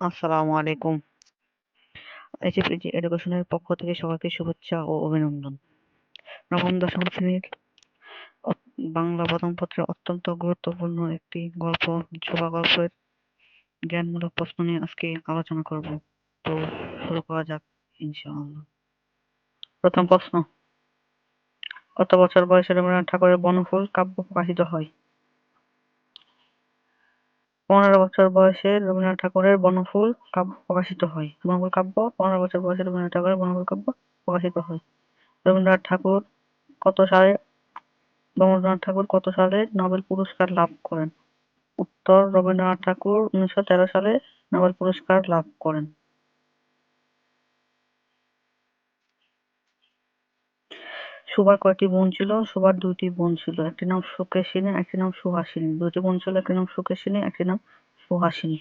আসসালামু আলাইকুম। এসিপিজি এডুকেশনের পক্ষ থেকে সবাইকে শুভেচ্ছা ও অভিনন্দন। নবম, দশম শ্রেণির বাংলা প্রথম পত্রের অত্যন্ত গুরুত্বপূর্ণ একটি গল্প ছোবা গল্পের জ্ঞানমূলক প্রশ্ন নিয়ে আজকে আলোচনা করব। তো শুরু করা যাক, ইনশাআল্লাহ। প্রথম প্রশ্ন কত বছর বয়সে রবীন্দ্রনাথ ঠাকুরের বনফুল কাব্য প্রকাশিত হয়? পনেরো বছর বয়সে রবীন্দ্রনাথ ঠাকুরের বনফুল কাব্য প্রকাশিত হয়। বনফুল কাব্য, পনেরো বছর বয়সে রবীন্দ্রনাথ ঠাকুরের বনফুল কাব্য প্রকাশিত হয়। রবীন্দ্রনাথ ঠাকুর কত সালে, রবীন্দ্রনাথ ঠাকুর কত সালে নোবেল পুরস্কার লাভ করেন? উত্তর, রবীন্দ্রনাথ ঠাকুর উনিশশো তেরো সালে নোবেল পুরস্কার লাভ করেন। সুভার কয়টি বোন ছিল? সুভার দুইটি বোন ছিল। একটি নাম সুকেশিনী, একটি নাম সুহাসিনী। দুইটি বোন ছিল, একটি নাম সুকেশিনী, একটি নাম সুহাসিনী।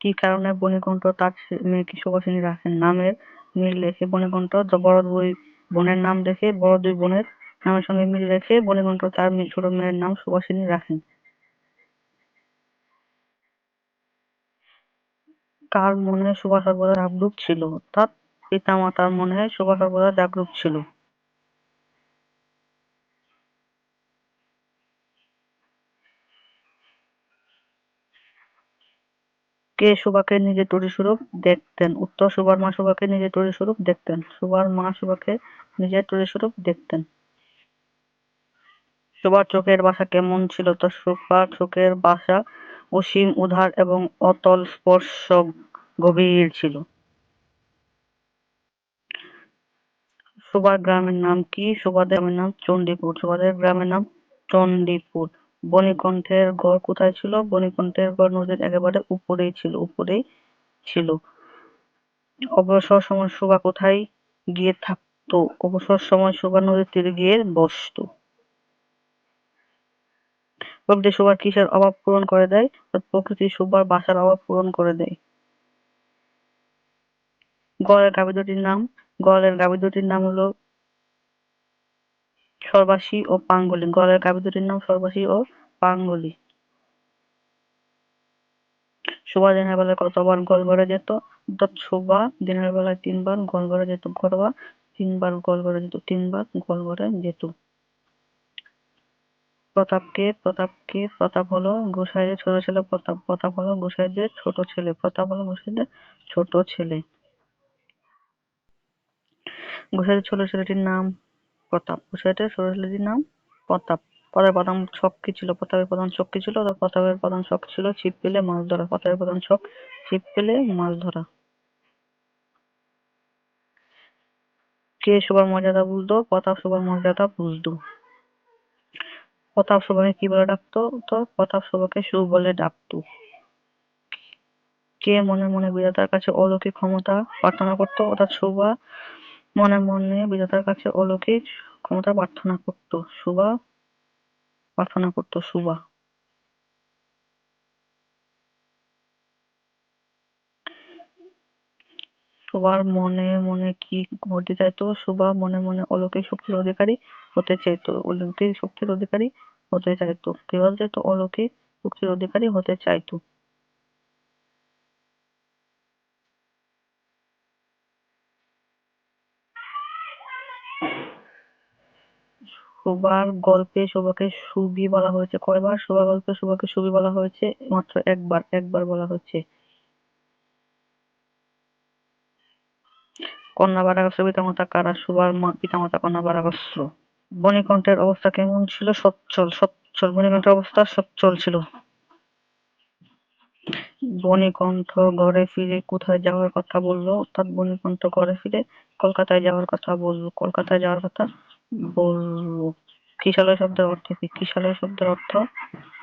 কি কারণে বণিকণ্ঠ তার মেয়েকে সুভাষিনী রাখেন? নামের মিল রেখে বণিকণ্ঠ বড় দুই বোনের নাম রেখে বড় দুই বোনের নামের সঙ্গে মিল রেখে বণিকণ্ঠ তার ছোট মেয়ের নাম সুভাষিনী রাখেন। কার মনে সুভাষ সর্বদা জাগরূক ছিল? অর্থাৎ পিতামাতার মনে সুভা সর্বদা জাগরূক ছিল। কে সুভাকে নিজের স্বরূপ দেখতেন? উত্তর সুভার মা সুভাকে নিজের স্বরূপ দেখতেন। সুভার মা সুভাকে নিজের স্বরূপ দেখতেন। সুভার চোখের বাসা কেমন ছিল? তো সুভার চোখের বাসা অসীম উদার এবং অতল স্পর্শ গভীর ছিল। সুভার গ্রামের নাম কি? সুভাদের গ্রামের নাম চণ্ডীপুর। সুভাদের গ্রামের নাম চণ্ডীপুর। বণিকণ্ঠের ঘর কোথায় ছিল? বণিকণ্ঠের ঘর নদীর একেবারে উপরেই ছিল উপরেই ছিল। অবসর সময় সুভা কোথায় গিয়ে থাকতো? অবসর সময় সুভা নদীর তীরে গিয়ে বসতো। প্রকৃতি সুভার কিসের অভাব পূরণ করে দেয়? প্রকৃতি সুভার বাসার অভাব পূরণ করে দেয়। গড়ের দুটির নাম গড়ের গাভী দুটির নাম হলো সর্বাসী ও পাঙ্গলি। গড়ের গাভী দুটির নাম সর্বাসী ও পাঙ্গলি। শোভা দিনের বেলায় কতবার গোল ঘরে যেত? অর্থাৎ শোভা দিনের বেলায় তিনবার গোল ঘরে যেত। ঘরোয়া তিনবার গোল ঘরে যেত, তিনবার গোল ঘরে যেত। প্রতাপকে প্রতাপকে, প্রতাপ হলো গোসাইয়ের ছোট ছেলে, প্রতাপ প্রতাপ হলো গোসাইদের ছোট ছেলে, প্রতাপ হলো গোসাইদের ছোট ছেলে গোসাইদের ছোট ছেলেটির নাম প্রতাপ গোসাইদের ছোট ছেলেটির নাম প্রতাপ। প্রতাপের প্রধান শখ কি ছিল? প্রতাপের প্রধান শখ কি ছিল? প্রতাপের প্রধান শখ ছিল ছিপ পেলে মাছ ধরা। প্রতাপের প্রধান শখ ছিপ পেলে মাছ ধরা। কে সবার মর্যাদা বুঝতো? প্রতাপ সবার মর্যাদা বুঝতো। প্রতাপ সবাইকে কি বলে ডাকতো? তো প্রতাপ সবাইকে সু বলে ডাকতো। কে মনে মনে বিধাতার কাছে অলৌকিক ক্ষমতা প্রার্থনা করতো? অর্থাৎ শোভা মনে মনে বিধাতার কাছে অলৌকিক ক্ষমতা প্রার্থনা করতো শোভা প্রার্থনা করতো শোভা শোভার মনে মনে কি হতে চাইতো? শোভা মনে মনে অলৌকিক শক্তির অধিকারী হতে চাইতো, অলৌকিক শক্তির অধিকারী হতে চাইতো কি বলতে চাইতো অলৌকিক শক্তির অধিকারী হতে চাইতো। শোভার গল্পে শোভাকে সুবি বলা হয়েছে। কয়বার শোভা গল্পে শোভাকে সুবি বলা হয়েছে? মাত্র একবার একবার বলা হচ্ছে। কন্যা বারাগাস্ত্র পিতামাতা কারা? শোভার পিতামাতা কন্যা বারাগাস্ত্র বণিকণ্ঠের অবস্থা কেমন ছিল? সচ্ছল সচ্ছল। বণিকণ্ঠের অবস্থা সচ্ছল ছিল। বণিকণ্ঠ ঘরে ফিরে কোথায় যাওয়ার কথা বলল? অর্থাৎ বণিকণ্ঠ ঘরে ফিরে কলকাতায় যাওয়ার কথা বলল। কলকাতায় যাওয়ার কথা বলল কিশালয় শব্দের অর্থ কি? কিশালয় শব্দের অর্থ?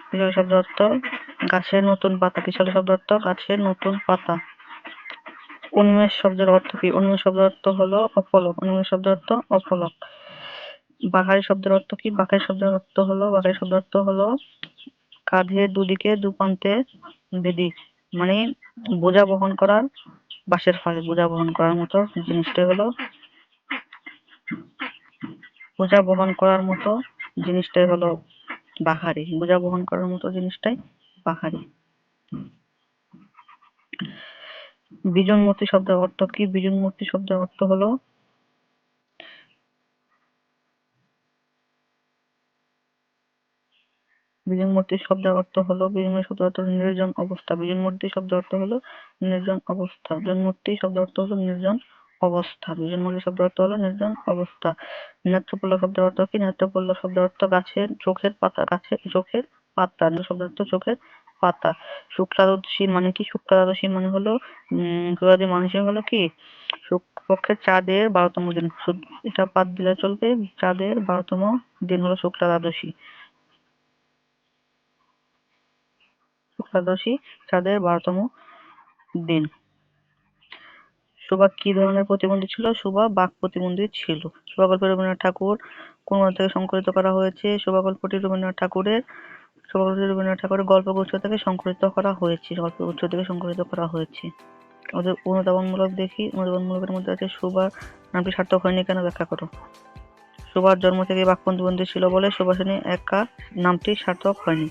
কিশালয় শব্দের অর্থ, গাছের নতুন পাতা। কিশালয় শব্দের অর্থ, গাছের নতুন পাতা। উন্মেষ শব্দের অর্থ কি? উন্মেষ শব্দের অর্থ হলো অপলক। উন্মেষ শব্দের অর্থ অপলক। বাঘারি শব্দের অর্থ কি? বাঘারি শব্দের অর্থ হলো বাঘারি শব্দের অর্থ হলো কাঁধের দুদিকে দুপান্তে বেদি। মানে বোঝা বহন করার বাঁশের ফাঁড়ি বোঝা বহন করার মতো জিনিসটা হলো বোঝা বহন করার মতো জিনিসটাই হলো বাহারি। বোঝা বহন করার মতো জিনিসটাই পাহাড়ি বিজন মূর্তি শব্দের অর্থ কি? বিজন মূর্তি শব্দের অর্থ হলো বিজন মূর্তি শব্দের অর্থ হলো বিজন শব্দের অর্থ নির্জন অবস্থা। বিজন মূর্তি শব্দের অর্থ হলো নির্জন অবস্থা। বিজন মূর্তি শব্দের অর্থ হলো নির্জন অবস্থা। বিজন মূর্তি শব্দের অর্থ হলো নির্জন অবস্থা। নেত্রপল্ল শব্দের অর্থ কি? নেত্রপল্ল শব্দের অর্থ গাছের চোখের পাতা, গাছের চোখের পাতা। শব্দের অর্থ চোখের পাতা। শুক্লাদশী মানে কি? শুক্লাদশী মানে হলো, উম শুক্লাদশী মানে হলো কি? শুক্লপক্ষের চাঁদের বারোতম দিন। এটা বাদ দিলে চলবে, চাঁদের বারোতম দিন হলো শুক্লা দ্বাদশী শুক্লাদশী চাঁদের বারোতম দিন। সুভা কি ধরনের প্রতিবন্ধী ছিল? সুভা বাক প্রতিবন্ধী ছিল। সুভা গল্পে রবীন্দ্রনাথ ঠাকুর কোন থেকে সংকলিত করা হয়েছে? সুভা গল্পটি রবীন্দ্রনাথ ঠাকুরের সুভা গল্পটি রবীন্দ্রনাথ ঠাকুরের গল্প গল্পগুচ্ছ থেকে সংকলিত করা হয়েছে গল্প গল্পগুচ্ছ থেকে সংকলিত করা হয়েছে। ওদের অনুদাবনমূলক দেখি অনুদাবনমূলকের মধ্যে আছে সুভার নামটি সার্থক হয়নি কেন ব্যাখ্যা করো। সুভার জন্ম থেকে বাক প্রতিবন্ধী ছিল বলে সুভাষিনী একা নামটি সার্থক হয়নি।